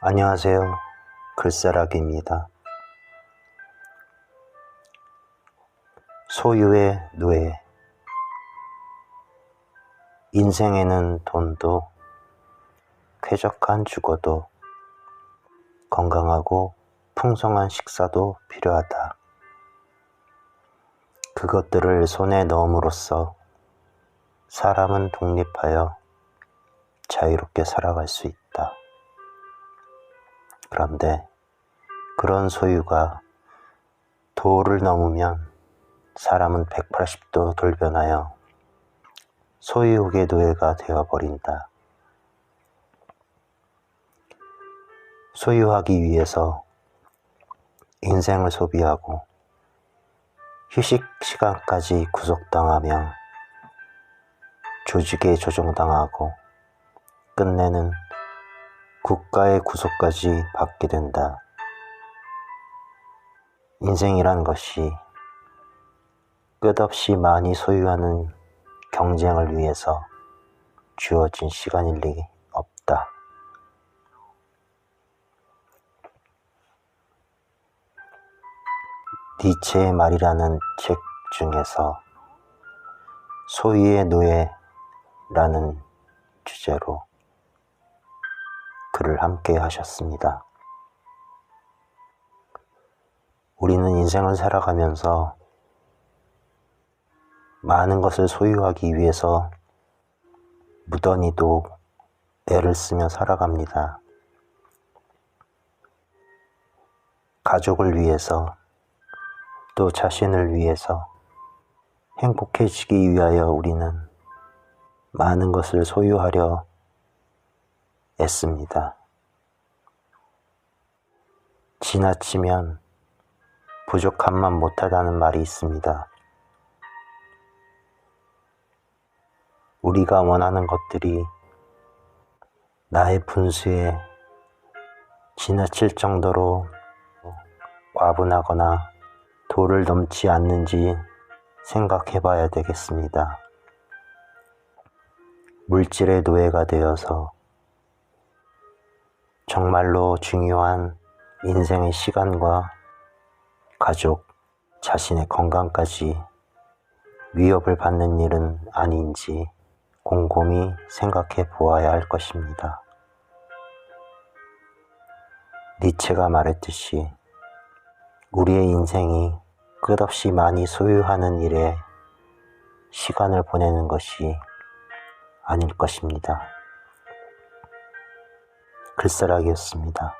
안녕하세요. 글사락입니다. 소유의 노예. 인생에는 돈도, 쾌적한 주거도, 건강하고 풍성한 식사도 필요하다. 그것들을 손에 넣음으로써 사람은 독립하여 자유롭게 살아갈 수 있다. 그런데 그런 소유가 도를 넘으면 사람은 180도 돌변하여 소유욕의 노예가 되어버린다. 소유하기 위해서 인생을 소비하고 휴식 시간까지 구속당하며 조직에 조종당하고 끝내는 국가의 구속까지 받게 된다. 인생이란 것이 끝없이 많이 소유하는 경쟁을 위해서 주어진 시간일 리 없다. 니체의 말이라는 책 중에서 소유의 노예라는 주제로 글을 함께 하셨습니다. 우리는 인생을 살아가면서 많은 것을 소유하기 위해서 무던히도 애를 쓰며 살아갑니다. 가족을 위해서 또 자신을 위해서 행복해지기 위하여 우리는 많은 것을 소유하려 애씁니다. 지나치면 부족함만 못하다는 말이 있습니다. 우리가 원하는 것들이 나의 분수에 지나칠 정도로 과분하거나 도를 넘지 않는지 생각해 봐야 되겠습니다. 물질의 노예가 되어서 정말로 중요한 인생의 시간과 가족, 자신의 건강까지 위협을 받는 일은 아닌지 곰곰이 생각해 보아야 할 것입니다. 니체가 말했듯이 우리의 인생이 끝없이 많이 소유하는 일에 시간을 보내는 것이 아닐 것입니다. 글사락이었습니다.